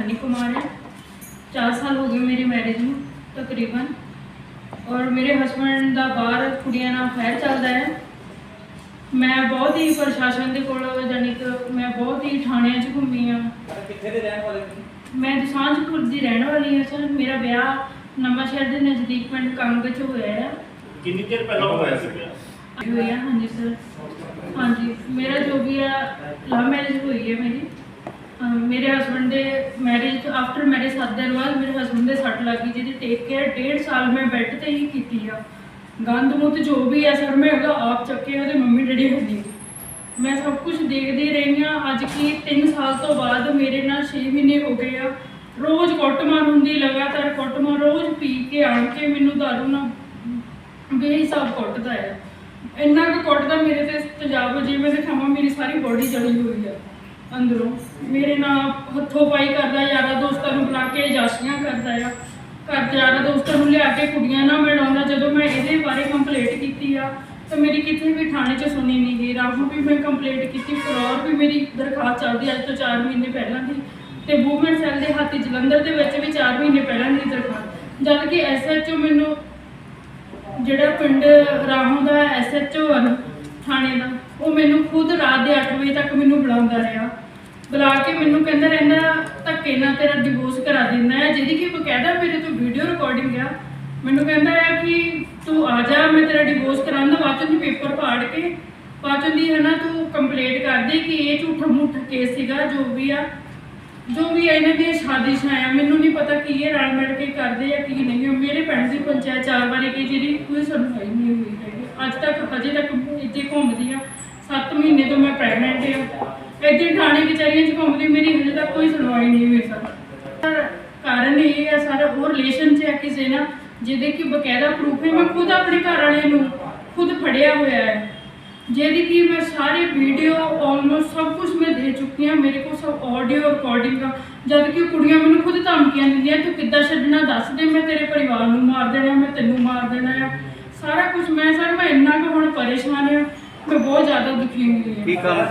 ਹਨੀ ਕੁਮਾਰ ਹੈ 4 ਸਾਲ ਹੋ ਗਏ ਮੇਰੀ ਮੈਰਿਜ ਨੂੰ ਤਕਰੀਬਨ ਔਰ ਮੇਰੇ ਹਸਬੰਡ ਦਾ ਬਾਹਰ ਕੁੜੀਆਂ ਨਾਲ ਅਫੇਅਰ ਚੱਲਦਾ ਹੈ ਮੈਂ ਬਹੁਤ ਹੀ ਪ੍ਰਸ਼ਾਸਨ ਦੇ ਕੋਲ ਜਾਨੀ ਕਿ ਮੈਂ ਬਹੁਤ ਹੀ ਥਾਣਿਆਂ 'ਚ ਘੁੰਮੀ ਆ ਕਿੱਥੇ ਦੇ ਰਹਿਣ ਵਾਲੇ ਮੈਂ ਦਸਾਂਜਪੁਰ ਦੀ ਰਹਿਣ ਵਾਲੀ ਹਾਂ ਸਰ ਮੇਰਾ ਵਿਆਹ ਨਵਾਂ ਸ਼ਹਿਰ ਦੇ ਨਜ਼ਦੀਕ ਪਿੰਡ ਕੰਗ 'ਚ ਹੋਇਆ ਹੈ ਕਿੰਨੀ ਦੇਰ ਪਹਿਲਾਂ ਹੋਇਆ ਸੀ ਵਿਆਹ? ਹੋਈ ਹੈ ਹਾਂਜੀ ਸਰ ਹਾਂਜੀ ਮੇਰਾ ਜੋ ਵੀ ਹੈ ਲਵ ਮੈਰਿਜ ਹੋਈ ਹੈ ਮੇਰੀ ਮੇਰੇ ਹਸਬੰਡ ਦੇ ਮੈਰਿਜ ਆਫਟਰ ਮੈਰਿਜ ਸੱਤ ਦਿਨ ਬਾਅਦ ਮੇਰੇ ਹਸਬੰਡ ਦੇ ਸੱਟ ਲੱਗ ਗਈ, ਜਿਹਦੀ ਟੇਕ ਕੇਅਰ ਡੇਢ ਸਾਲ ਮੈਂ ਬੈੱਡ ਤੇ ਹੀ ਕੀਤੀ ਆ। ਗੰਦ ਮੁੱਤ ਜੋ ਵੀ ਆ ਸਰ, ਮੈਂ ਉਹਦਾ ਆਪ ਚੱਕੇ ਉਹਦੇ ਮੰਮੀ ਡੈਡੀ ਹੁੰਦੀ। ਮੈਂ ਸਭ ਕੁਝ ਦੇਖਦੀ ਰਹੀ ਹਾਂ ਅੱਜ ਕੀ 3 ਸਾਲ ਤੋਂ ਬਾਅਦ ਮੇਰੇ ਨਾਲ 6 ਮਹੀਨੇ ਹੋ ਗਏ ਆ। ਰੋਜ਼ ਕੁੱਟਮਾਰ ਹੁੰਦੀ, ਲਗਾਤਾਰ ਕੁੱਟਮਾਰ, ਰੋਜ਼ ਪੀ ਕੇ, ਆਣ ਕੇ ਮੈਨੂੰ ਦਾਰੂ ਨਾਲ ਬੇਹਿਸਾਬ ਕੁੱਟਦਾ ਆ। ਇੰਨਾ ਕੁ ਕੁੱਟਦਾ ਮੇਰੇ ਤੇ ਤੇਜ਼ਾਬ ਜਿਵੇਂ ਦਿਖਾਵਾਂ ਮੇਰੀ ਸਾਰੀ ਬੋਡੀ ਜਲੀ ਹੋਈ ਆ। ਅੰਦਰੋਂ। ਮੇਰੇ ਨਾਲ ਹੱਥੋਂ ਪਾਈ ਕਰਦਾ ਯਾਰਾ ਦੋਸਤਾਂ ਨੂੰ ਬੁਲਾ ਕੇ ਜਾਸੀਆਂ ਕਰਦਾ ਆ। ਘਰ ਯਾਰਾ ਦੋਸਤਾਂ ਨੂੰ ਲਿਆ ਕੇ ਕੁੜੀਆਂ ਨਾਲ ਮਿਲਾਉਂਦਾ। ਜਦੋਂ ਮੈਂ ਇਹਦੇ ਬਾਰੇ ਕੰਪਲੇਂਟ ਕੀਤੀ ਆ, ਤਾਂ ਮੇਰੀ ਕਿਤੇ ਵੀ ਥਾਣੇ 'ਚ ਸੁਣੀ ਨਹੀਂ ਗਈ। ਰਾਹੋਂ ਵੀ ਮੈਂ ਕੰਪਲੇਂਟ ਕੀਤੀ ਫਲੋਰ ਵੀ ਮੇਰੀ ਦਰਖਾਸਤ ਚੱਲਦੀ ਅੱਜ ਤੋਂ 4 ਮਹੀਨੇ ਪਹਿਲਾਂ ਦੀ। ਤੇ ਵੂਮਨ ਸੈੱਲ ਦੇ ਹੱਥ ਜਲੰਧਰ ਦੇ ਵਿੱਚ ਵੀ 4 ਮਹੀਨੇ ਪਹਿਲਾਂ ਦੀ ਦਰਖਾਸਤ। ਜਦ ਕਿ ਐਸਐਚਓ ਮੈਨੂੰ ਜਿਹੜਾ ਪਿੰਡ ਰਾਹੋਂ ਦਾ ਐਸਐਚਓ ਹਨ ਥਾਣੇ ਦਾ, ਉਹ ਮੈਨੂੰ ਖੁਦ ਰਾਤ ਦੇ 8 ਵਜੇ ਤੱਕ ਮੈਨੂੰ ਬੁਲਾਉਂਦਾ ਰਿਹਾ। ਬੁਲਾ ਕੇ ਮੈਨੂੰ ਕਹਿੰਦਾ ਰਹਿੰਦਾ ਧੱਕੇ ਨਾਲ ਤੇਰਾ ਡਿਵੋਰਸ ਕਰਾ ਦਿੰਦਾ ਹੈ। ਜਿਹਦੀ ਕਿ ਬਕਾਇਦਾ ਮੇਰੇ ਤੋਂ ਵੀਡੀਓ ਰਿਕਾਰਡਿੰਗ ਆ। ਮੈਨੂੰ ਕਹਿੰਦਾ ਹੈ ਕਿ ਤੂੰ ਆ ਜਾ, ਮੈਂ ਤੇਰਾ ਡਿਵੋਰਸ ਕਰਾਉਂਦਾ ਬਾਅਦ ਚੋਂ ਪੇਪਰ ਪਾੜ ਕੇ। ਬਾਅਦ ਚੋਂ ਦੀ ਹੈ ਨਾ, ਤੂੰ ਕੰਪਲੇਂਟ ਕਰ ਦੇ ਕਿ ਇਹ ਝੂਠਾ ਮੂਠਾ ਕੇਸ ਸੀਗਾ, ਜੋ ਵੀ ਆ। ਜੋ ਵੀ ਆ, ਇਹਨਾਂ ਦੀਆਂ ਸਾਜ਼ਿਸ਼ਾਂ ਆ ਮੈਨੂੰ ਨਹੀਂ ਪਤਾ ਕੀ ਇਹ ਰਲ ਮਿਲ ਕੇ ਕਰਦੇ ਆ, ਕੀ ਨਹੀਂ। ਉਹ ਮੇਰੇ ਪਿੰਡ ਦੀ ਪੰਚਾਇਤ ਚਾਰ ਵਾਰੀ ਗਈ ਜਿਹੜੀ ਕੋਈ ਸੁਣਵਾਈ ਨਹੀਂ ਹੋਈ ਹੈਗੀ। ਅੱਜ ਤੱਕ ਹਜੇ ਤੱਕ ਇੱਥੇ ਘੁੰਮਦੀ ਆ। 7 ਮਹੀਨੇ ਤੋਂ ਮੈਂ ਪ੍ਰੈਗਨੈਂਟ ਆ। ਇੱਥੇ ਥਾਣੇ ਕਚਹਿਰੀਆਂ 'ਚ ਘੁੰਮਦੀ ਮੇਰੀ ਹਜੇ ਤੱਕ ਕੋਈ ਸੁਣਵਾਈ ਨਹੀਂ ਹੋਈ ਸਰ। ਕਾਰਨ ਇਹ ਹੈ, ਸਾਰਾ ਉਹ ਰਿਲੇਸ਼ਨ 'ਚ ਹੈ ਕਿਸੇ ਨਾਲ, ਜਿਹਦੇ ਕਿ ਬਕਾਇਦਾ ਪ੍ਰੂਫ ਹੈ। ਮੈਂ ਖੁਦ ਆਪਣੇ ਘਰ ਵਾਲੇ ਨੂੰ ਖੁਦ ਫੜਿਆ ਹੋਇਆ ਹੈ। ਜਿਹਦੀ ਕਿ ਮੈਂ ਸਾਰੇ ਵੀਡੀਓ ਆਲਮੋਸਟ ਸਭ ਕੁਝ ਮੈਂ ਦੇ ਚੁੱਕੀ ਹਾਂ। ਮੇਰੇ ਕੋਲ ਸਭ ਆਡੀਓ ਰਿਕਾਰਡਿੰਗ ਆ। ਜਦ ਕਿ ਕੁੜੀਆਂ ਮੈਨੂੰ ਖੁਦ ਧਮਕੀਆਂ ਦਿੰਦੀਆਂ, ਤੂੰ ਕਿੱਦਾਂ ਛੱਡਣਾ? ਦੱਸ ਦੇ, ਮੈਂ ਤੇਰੇ ਪਰਿਵਾਰ ਨੂੰ ਮਾਰ ਦੇਣਾ, ਮੈਂ ਤੈਨੂੰ ਮਾਰ ਦੇਣਾ ਆ। ਸਾਰਾ ਕੁਝ ਮੈਂ, ਸਰ, ਮੈਂ ਇੰਨਾ ਕੁ ਹੁਣ ਪਰੇਸ਼ਾਨ ਹਾਂ ਮੈਂ ਬਹੁਤ ਜ਼ਿਆਦਾ ਦੁਖੀ ਹੋਈ ਹਾਂ। ਕੀ ਕੰਮ